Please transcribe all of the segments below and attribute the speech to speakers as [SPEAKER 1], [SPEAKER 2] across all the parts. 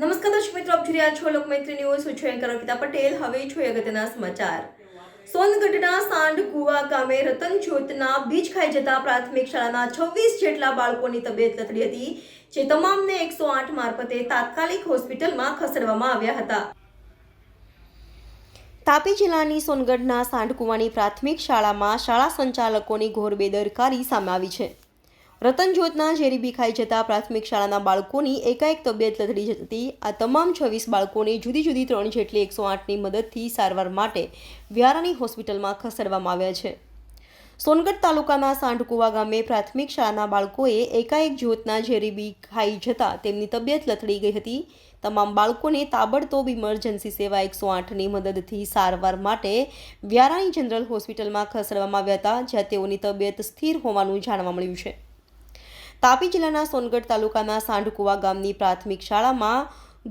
[SPEAKER 1] નમસ્કાર દર્શક મિત્રો, આપ જોઈ રહ્યા છો લોકમૈત્રી ન્યૂઝ. હું છું એન્કર અર્પિતા પટેલ. હવે છું અગત્યના સમાચાર. સોનગઢના સાંડ કુવા ગામે રતન જ્યોતના બીજ ખાઈ જતા પ્રાથમિક શાળાના છવ્વીસ જેટલા બાળકોની તબિયત લથડી હતી, જે તમામને એકસો આઠ મારફતે તાત્કાલિક હોસ્પિટલમાં ખસેડવામાં આવ્યા હતા. તાપી જિલ્લાની સોનગઢના સાંડકુવાની પ્રાથમિક શાળામાં શાળા સંચાલકોની ઘોર બેદરકારી સામે આવી છે. રતનજ્યોતના ઝેરી બીખાઈ જતા પ્રાથમિક શાળાના બાળકોની એકાએક તબિયત લથડી જતી, આ તમામ છવ્વીસ બાળકોને જુદી જુદી ત્રણ જેટલી એકસો આઠની મદદથી સારવાર માટે વ્યારાની હોસ્પિટલમાં ખસેડવામાં આવ્યા છે. સોનગઢ તાલુકાના સાંઢકુવા ગામે પ્રાથમિક શાળાના બાળકોએ એકાએક જ્યોતના ઝેરી બી ખાઈ જતા તેમની તબિયત લથડી ગઈ હતી. તમામ બાળકોને તાબડતોબ ઇમરજન્સી સેવા એકસો આઠની મદદથી સારવાર માટે વ્યારાની જનરલ હોસ્પિટલમાં ખસેડવામાં આવ્યા હતા, જ્યાં તેઓની તબિયત સ્થિર હોવાનું જાણવા મળ્યું છે. તાપી જિલ્લાના સોનગઢ તાલુકાના સાંઢકુવા ગામની પ્રાથમિક શાળામાં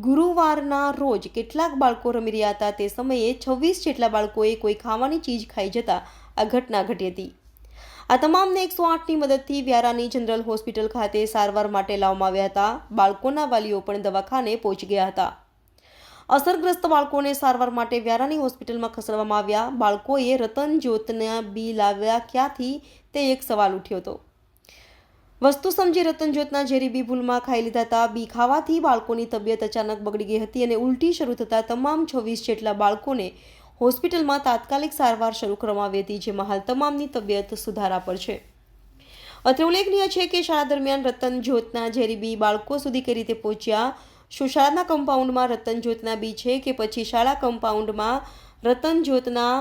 [SPEAKER 1] ગુરુવારના રોજ કેટલાક બાળકો રમી રહ્યા હતા. તે સમયે છવ્વીસ જેટલા બાળકોએ કોઈ ખાવાની ચીજ ખાઈ જતા આ ઘટના ઘટી હતી. આ તમામને એકસો આઠની મદદથી વ્યારાની જનરલ હોસ્પિટલ ખાતે સારવાર માટે લાવવામાં આવ્યા હતા. બાળકોના વાલીઓ પણ દવાખાને પહોંચી ગયા હતા. અસરગ્રસ્ત બાળકોને સારવાર માટે વ્યારાની હોસ્પિટલમાં ખસેડવામાં આવ્યા. બાળકોએ રતન જ્યોતના બી લાવ્યા ક્યાંથી? તે એક સવાલ ઉઠ્યો હતો. વસ્તુ સમજી રતન જ્યોતના ઝેરી બી ભૂલમાં ખાઈ લીધા હતા. બી ખાવાથી બાળકોની તબિયત અચાનક બગડી ગઈ હતી અને ઉલટી શરૂ થતાં તમામ છવ્વીસ જેટલા બાળકોને હોસ્પિટલમાં તાત્કાલિક સારવાર શરૂ કરવામાં આવી હતી, જેમાં હાલ તમામની તબિયત સુધારા પર છે. અત્રે ઉલ્લેખનીય છે કે શાળા દરમિયાન રતન જ્યોતના ઝેરી બી બાળકો સુધી કઈ રીતે પહોંચ્યા? શું શાળાના કમ્પાઉન્ડમાં રતન જ્યોતના બી છે કે પછી શાળા કમ્પાઉન્ડમાં રતન જ્યોતના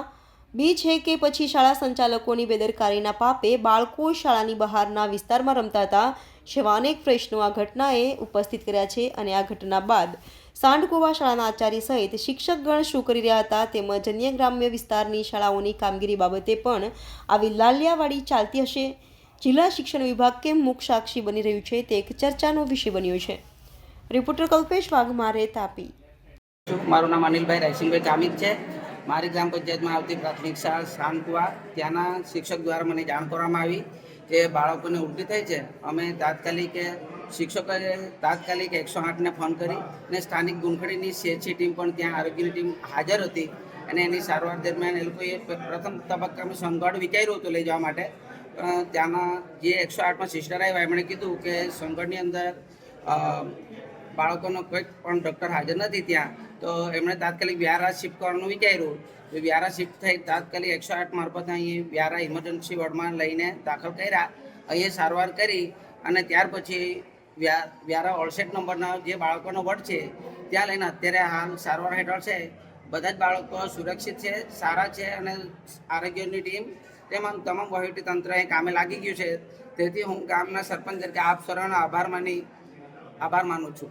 [SPEAKER 1] બી છે કે પછી શાળા સંચાલકોની બેદરકારીના પાપે બાળકો શાળાની બહારના વિસ્તારમાં રમતા હતા. જેવા અનેક પ્રશ્નો આ ઘટનાએ ઉપસ્થિત કર્યા છે અને આ ઘટના બાદ સાંડકોવા શાળાના આચાર્ય સહિત શિક્ષકગણ શું કરી રહ્યા હતા તેમજ અન્ય ગ્રામ્ય વિસ્તારની શાળાઓની કામગીરી બાબતે પણ આવી લાલિયાવાડી ચાલતી હશે. જિલ્લા શિક્ષણ વિભાગ કેમ મુખ સાક્ષી બની રહ્યું છે તે એક ચર્ચાનો વિષય બન્યો છે. રિપોર્ટર કલ્પેશ વાઘમારે તાપી.
[SPEAKER 2] મારું નામ અનિલભાઈ રાયસિંહભાઈ કામિત છે. મારી ગ્રામ પંચાયતમાં આવતી પ્રાથમિક શાળા શાનકુવા ત્યાંના શિક્ષક દ્વારા મને જાણ કરવામાં આવી કે બાળકોને ઉલટી થઈ છે. અમે તાત્કાલિક શિક્ષકોએ તાત્કાલિક એકસો આઠને ફોન કરી અને સ્થાનિક ગુંખડીની સીએચસી ટીમ પણ ત્યાં આરોગ્યની ટીમ હાજર હતી અને એની સારવાર દરમિયાન એ લોકોએ પ્રથમ તબક્કામાં સોનગઢ વિચાર્યું હતું લઈ જવા માટે. ત્યાંના જે એકસો આઠમાં સિસ્ટર આવ્યા, એમણે કીધું કે સંગઢની અંદર બાળકોનો કોઈ પણ ડૉક્ટર હાજર નથી ત્યાં. તો એમણે તાત્કાલિક વ્યારા શિફ્ટ કરવાનું વિચાર્યું. વ્યારા શિફ્ટ થઈ તાત્કાલિક એકસો આઠ મારફત અહીં વ્યારા ઇમરજન્સી વોર્ડમાં લઈને દાખલ કર્યા. અહીંયા સારવાર કરી અને ત્યાર પછી વ્યા, વ્યારા ઓળસેટ નંબરના જે બાળકોનો વોર્ડ છે, ત્યાં લઈને અત્યારે હાલ સારવાર હેઠળ છે. બધા જ બાળકો સુરક્ષિત છે, સારા છે અને આરોગ્યની ટીમ તેમાં તમામ વહીવટી તંત્ર અહીં કામે લાગી ગયું છે. તેથી હું ગામના સરપંચ તરીકે આપ સર્વનો આભાર માની, આભાર માનું છું.